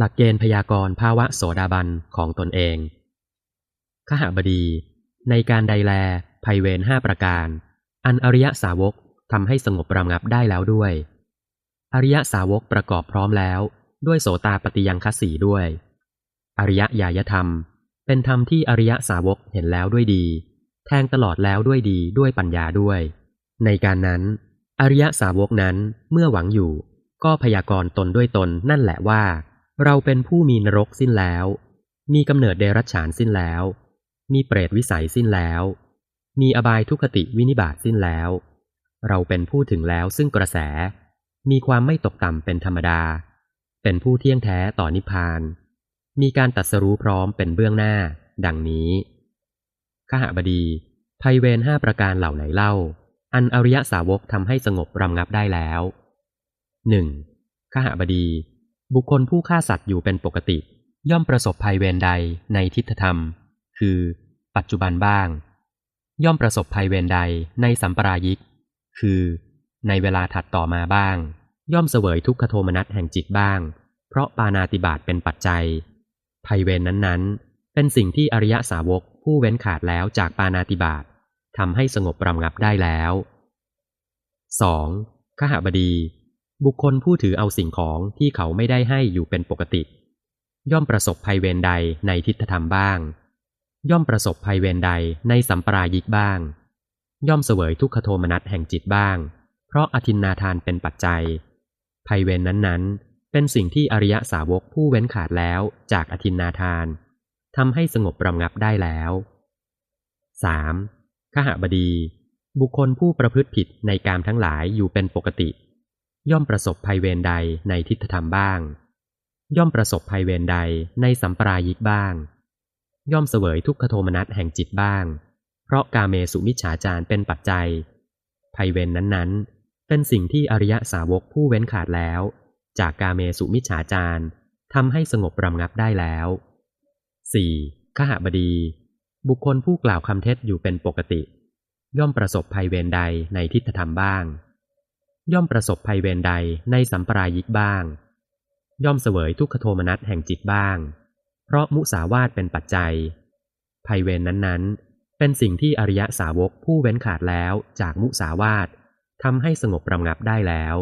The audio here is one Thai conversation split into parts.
หลักเกณฑ์พยากรณ์ภาวะโสดาบันของตนเอง ขหบดี ในการใดแลภัยเวรห้าประการ อันอริยสาวกทำให้สงบระงับได้แล้วด้วย อริยสาวกประกอบพร้อมแล้ว ด้วยโสตาปฏิยังคสีด้วย อริยญาณธรรม เป็นธรรมที่อริยสาวกเห็นแล้วด้วยดี แทงตลอดแล้วด้วยดีด้วยปัญญาด้วย ในการนั้น อริยสาวกนั้นเมื่อหวังอยู่ ก็พยากรณ์ตนด้วยตนนั่นแหละว่า เราเป็นผู้มีนรกสิ้นแล้ว มีกำเนิดเดรัจฉานสิ้นแล้ว มีเปรตวิสัยสิ้นแล้ว มีอบายทุคติวินิบาตสิ้นแล้ว เราเป็นผู้ถึงแล้วซึ่งกระแส มีความไม่ตกต่ำเป็นธรรมดา เป็นผู้เที่ยงแท้ต่อนิพพาน มีการตัดสรู้พร้อมเป็นเบื้องหน้า ดังนี้ขหบดีภัยเวรห้าประการเหล่าไหนเล่า อันอริยสาวกทำให้สงบรำงับได้แล้วหนึ่งขหบดี บุคคลผู้ฆ่าสัตว์อยู่เป็นปกติ ย่อมประสบภัยเวรใดในทิฏฐธรรม คือ ปัจจุบันบ้าง ย่อมประสบภัยเวรใดในสัมปรายิก คือ ในเวลาถัดต่อมาบ้าง ย่อมเสวยทุกขโทมนัสแห่งจิตบ้าง เพราะปานาติบาตเป็นปัจจัย ภัยเวรนนั้นๆ เป็นสิ่งที่อริยสาวกผู้เว้นขาดแล้วจากปานาติบาตทำให้สงบรำงับได้แล้ว 2. ขหบดี บุคคลผู้ถือเอาสิ่งของที่เขาไม่ได้ให้อยู่เป็นปกติ ย่อมประสบภัยเวรใดในทิฏฐธรรมบ้าง ย่อมประสบภัยเวรใดในสัมปรายิกบ้าง ย่อมเสวยทุกขโทมนัสแห่งจิตบ้าง เพราะอธินนาทานเป็นปัจจัย ภัยเวรนนั้นๆ เป็นสิ่งที่อริยสาวกผู้เว้นขาดแล้วจากอธินนาทานทำให้สงบรำงับได้แล้ว 3. ขหบดี บุคคลผู้ประพฤติผิดในกามทั้งหลายอยู่เป็นปกติ ย่อมประสบภัยเวรใดในทิฏฐธรรมบ้าง ย่อมประสบภัยเวรใดในสัมปรายิกบ้าง ย่อมเสวยทุกขโทมนัสแห่งจิตบ้าง เพราะกาเมสุมิจฉาจารเป็นปัจจัย ภัยเวรนนั้นๆ เป็นสิ่งที่อริยสาวกผู้เว้นขาดแล้ว จากกาเมสุมิจฉาจารทำให้สงบรำงับได้แล้ว 4. ขหบดี บุคคลผู้กล่าวคำเท็จอยู่เป็นปกติ ย่อมประสบภัยเวรใดในทิฏฐธรรมบ้าง ย่อมประสบภัยเวรใดในสัมปรายิกบ้าง ย่อมเสวยทุกขโทมนัสแห่งจิตบ้าง เพราะมุสาวาตเป็นปัจจัย ภัยเวรนนั้นๆ เป็นสิ่งที่อริยสาวกผู้เว้นขาดแล้วจากมุสาวาตทำให้สงบรำงับได้แล้ว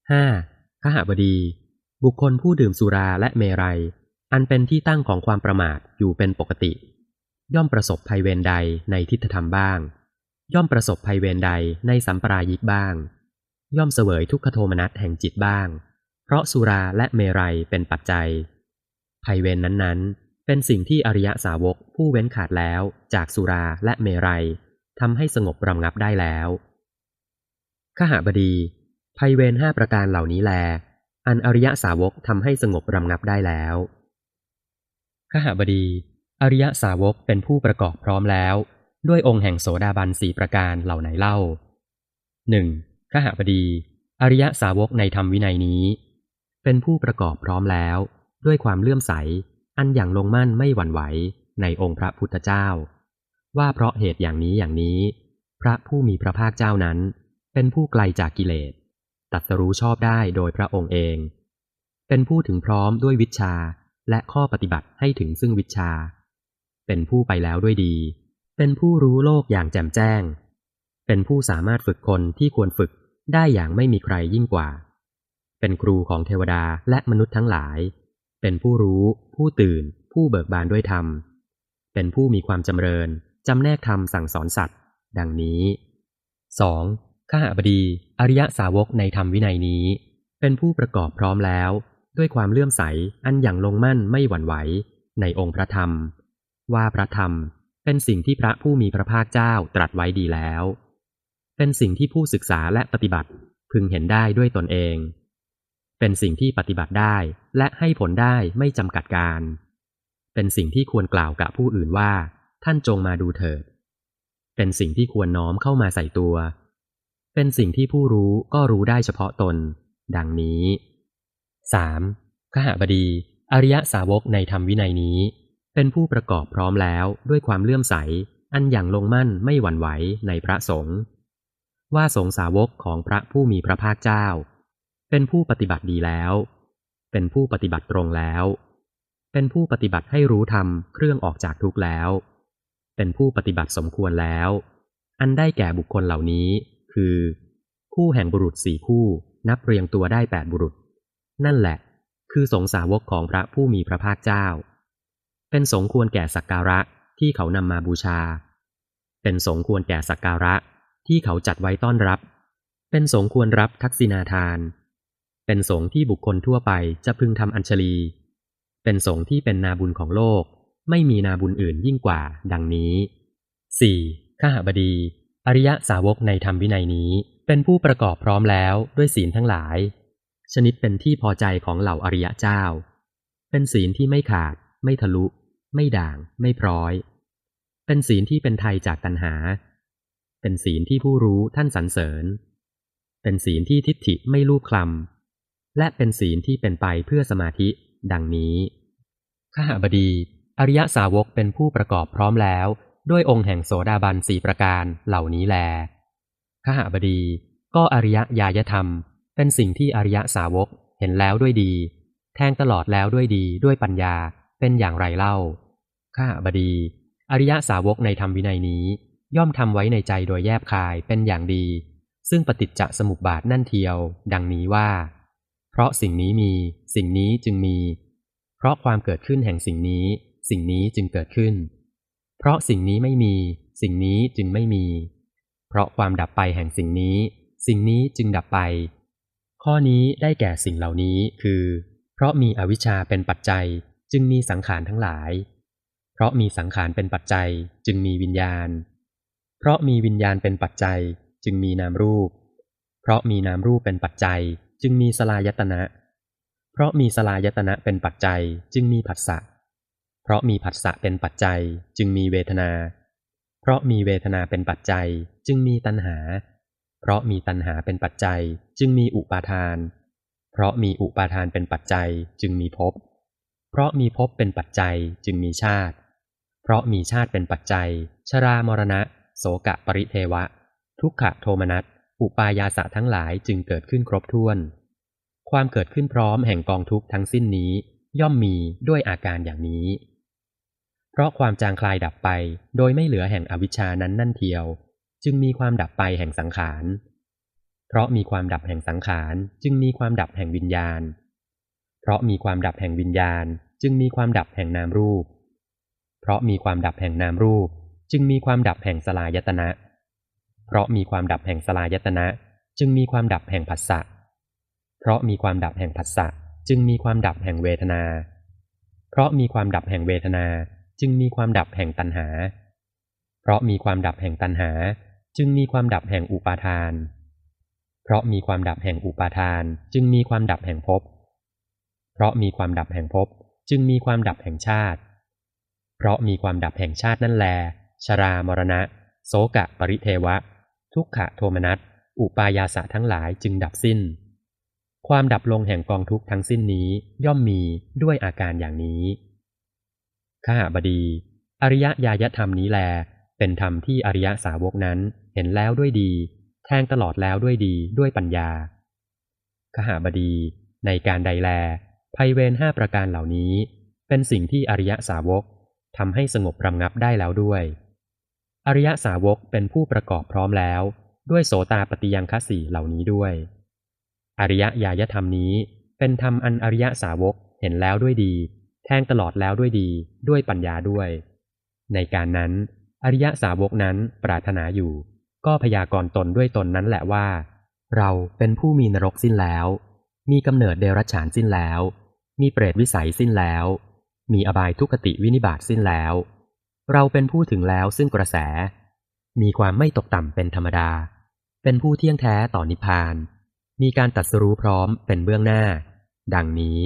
5. ขหบดี บุคคลผู้ดื่มสุราและเมรัย อันเป็นที่ตั้งของความประมาทอยู่เป็นปกติ ย่อมประสบภัยเวรใดในทิฏฐธรรมบ้าง ย่อมประสบภัยเวรใดในสัมปรายิกบ้าง ย่อมเสวยทุกขโทมนัสแห่งจิตบ้าง เพราะสุราและเมรัยเป็นปัจจัย ภัยเวรนั้นๆ เป็นสิ่งที่อริยสาวกผู้เว้นขาดแล้วจากสุราและเมรัยทำให้สงบรำงับได้แล้วขหบดี ภัยเวรห้าประการเหล่านี้แล อันอริยสาวกทำให้สงบรำงับได้แล้วขหบดี อริยสาวกเป็นผู้ประกอบพร้อมแล้ว ด้วยองค์แห่งโสดาบันสี่ประการเหล่าไหนเล่าหนึ่ง ขหบดี อริยสาวกในธรรมวินัยนี้ เป็นผู้ประกอบพร้อมแล้ว ด้วยความเลื่อมใส อันอย่างลงมั่นไม่หวั่นไหวในองค์พระพุทธเจ้า ว่าเพราะเหตุอย่างนี้อย่างนี้ พระผู้มีพระภาคเจ้านั้น เป็นผู้ไกลจากกิเลสตัดสรู้ชอบได้โดยพระองค์เอง เป็นผู้ถึงพร้อมด้วยวิชาและข้อปฏิบัติให้ถึงซึ่งวิชา เป็นผู้ไปแล้วด้วยดี เป็นผู้รู้โลกอย่างแจ่มแจ้ง เป็นผู้สามารถฝึกคนที่ควรฝึก ได้อย่างไม่มีใครยิ่งกว่า เป็นครูของเทวดาและมนุษย์ทั้งหลาย เป็นผู้รู้ ผู้ตื่น ผู้เบิกบานด้วยธรรม เป็นผู้มีความจำเริญ จำแนกธรรมสั่งสอนสัตว์ ดังนี้ 2. ข้าหบดีอริยสาวกในธรรมวินัยนี้ เป็นผู้ประกอบพร้อมแล้ว ด้วยความเลื่อมใสอันอย่างลงมั่นไม่หวั่นไหวในองค์พระธรรม ว่าพระธรรมเป็นสิ่งที่พระผู้มีพระภาคเจ้าตรัสไว้ดีแล้ว เป็นสิ่งที่ผู้ศึกษาและปฏิบัติพึงเห็นได้ด้วยตนเอง เป็นสิ่งที่ปฏิบัติได้และให้ผลได้ไม่จำกัดการ เป็นสิ่งที่ควรกล่าวกับผู้อื่นว่า ท่านจงมาดูเถิด เป็นสิ่งที่ควรน้อมเข้ามาใส่ตัว เป็นสิ่งที่ผู้รู้ก็รู้ได้เฉพาะตน ดังนี้ 3. ขหบดี อริยสาวกในธรรมวินัยนี้ เป็นผู้ประกอบพร้อมแล้วด้วยความเลื่อมใส อันอย่างลงมั่นไม่หวั่นไหวในพระสงฆ์ ว่าสงสาวกของพระผู้มีพระภาคเจ้า เป็นผู้ปฏิบัติดีแล้ว เป็นผู้ปฏิบัติตรงแล้ว เป็นผู้ปฏิบัติให้รู้ธรรมเครื่องออกจากทุกข์แล้ว เป็นผู้ปฏิบัติสมควรแล้ว อันได้แก่บุคคลเหล่านี้ คือ คู่แห่งบุรุษสี่คู่นับเรียงตัวได้แปดบุรุษ นั่นแหละ คือสงสาวกของพระผู้มีพระภาคเจ้า เป็นสงควรแก่สักการะที่เขานำมาบูชา เป็นสงควรแก่สักการะ ที่เขาจัดไว้ต้อนรับ เป็นสงควรรับทักษิณาทาน เป็นสงที่บุคคลทั่วไปจะพึงทำอัญชลี เป็นสงที่เป็นนาบุญของโลก ไม่มีนาบุญอื่นยิ่งกว่า ดังนี้ 4. ข้าหบดี อริยสาวกในธรรมวินัยนี้ เป็นผู้ประกอบพร้อมแล้วด้วยศีลทั้งหลาย ชนิดเป็นที่พอใจของเหล่าอริยเจ้า เป็นศีลที่ไม่ขาด ไม่ทะลุ ไม่ด่าง ไม่พร้อย เป็นศีลที่เป็นไทยจากตัณหา เป็นศีลที่ผู้รู้ท่านสรรเสริญ เป็นศีลที่ทิฏฐิไม่ลูบคลำและเป็นศีลที่เป็นไปเพื่อสมาธิ ดังนี้ข้าบดี อริยสาวกเป็นผู้ประกอบพร้อมแล้ว ด้วยองค์แห่งโสดาบันสี่ประการเหล่านี้แลข้าบดีก็อริยญาณธรรม เป็นสิ่งที่อริยสาวกเห็นแล้วด้วยดี แทงตลอดแล้วด้วยดีด้วยปัญญาเป็นอย่างไรเล่าข้าบดี อริยสาวกในธรรมวินัยนี้ ย่อมทำไว้ในใจโดยแยบคายเป็นอย่างดี ซึ่งปฏิจจสมุปบาทนั่นเทียว ดังนี้ว่า เพราะสิ่งนี้มี สิ่งนี้จึงมี เพราะความเกิดขึ้นแห่งสิ่งนี้ สิ่งนี้จึงเกิดขึ้น เพราะสิ่งนี้ไม่มี สิ่งนี้จึงไม่มี เพราะความดับไปแห่งสิ่งนี้ สิ่งนี้จึงดับไป ข้อนี้ได้แก่สิ่งเหล่านี้คือ เพราะมีอวิชชาเป็นปัจจัยจึงมีสังขารทั้งหลาย เพราะมีสังขารเป็นปัจจัย จึงมีวิญญาณ เพราะมีวิญญาณเป็นปัจจัยจึงมีนามรูป เพราะมีนามรูปเป็นปัจจัย จึงมีสลายตนะ เพราะมีสลายตนะเป็นปัจจัย จึงมีผัสสะ เพราะมีผัสสะเป็นปัจจัย จึงมีเวทนา เพราะมีเวทนาเป็นปัจจัย จึงมีตัณหา เพราะมีตัณหาเป็นปัจจัย จึงมีอุปาทาน เพราะมีอุปาทานเป็นปัจจัย จึงมีภพ เพราะมีภพเป็นปัจจัย จึงมีชาติ เพราะมีชาติเป็นปัจจัย ชรามรณะ โสกะปริเทวะ ทุกขะโทมนัสอุปายาสะทั้งหลายจึงเกิดขึ้นครบถ้วน ความเกิดขึ้นพร้อมแห่งกองทุกข์ทั้งสิ้นนี้ย่อมมีด้วยอาการอย่างนี้ เพราะความจางคลายดับไปโดยไม่เหลือแห่งอวิชชานั้นนั่นเทียว จึงมีความดับไปแห่งสังขาร เพราะมีความดับแห่งสังขาร จึงมีความดับแห่งวิญญาณ เพราะมีความดับแห่งวิญญาณ จึงมีความดับแห่งนามรูป เพราะมีความดับแห่งนามรูป จึงมีความดับแห่งสลายตนะ เพราะมีความดับแห่งสลายตนะ จึงมีความดับแห่งผัสสะ เพราะมีความดับแห่งผัสสะจึงมีความดับแห่งเวทนา เพราะมีความดับแห่งเวทนา จึงมีความดับแห่งตัณหา เพราะมีความดับแห่งตัณหา จึงมีความดับแห่งอุปาทาน เพราะมีความดับแห่งอุปาทาน จึงมีความดับแห่งภพ เพราะมีความดับแห่งภพจึงมีความดับแห่งชาติ เพราะมีความดับแห่งชาตินั่นแล ชรามรณะ โสกะปริเทวะ ทุกขะโทมนัส อุปายาสะทั้งหลายจึงดับสิ้น ความดับลงแห่งกองทุกข์ทั้งสิ้นนี้ย่อมมีด้วยอาการอย่างนี้ข้าบดี อริยญาณธรรมนี้แล เป็นธรรมที่อริยสาวกนั้นเห็นแล้วด้วยดี แทงตลอดแล้วด้วยดีด้วยปัญญาข้าบดีในการใดแลภัยเวรห้าประการเหล่านี้ เป็นสิ่งที่อริยสาวกทำให้สงบรำงับได้แล้วด้วย อริยสาวกเป็นผู้ประกอบพร้อมแล้ว ด้วยโสตาปฏิยังคสีเหล่านี้ด้วย อริยญาณธรรมนี้เป็นธรรมอันอริยสาวกเห็นแล้วด้วยดี แทงตลอดแล้วด้วยดี ด้วยปัญญาด้วย ในการนั้น อริยสาวกนั้นปรารถนาอยู่ ก็พยากรณ์ตนด้วยตนนั้นแหละว่า เราเป็นผู้มีนรกสิ้นแล้ว มีกำเนิดเดรัจฉานสิ้นแล้ว มีเปรตวิสัยสิ้นแล้ว มีอบายทุกติวินิบาตสิ้นแล้ว เราเป็นผู้ถึงแล้วซึ่งกระแส มีความไม่ตกต่ำเป็นธรรมดา เป็นผู้เที่ยงแท้ต่อนิพพาน มีการตัดสรู้พร้อมเป็นเบื้องหน้า ดังนี้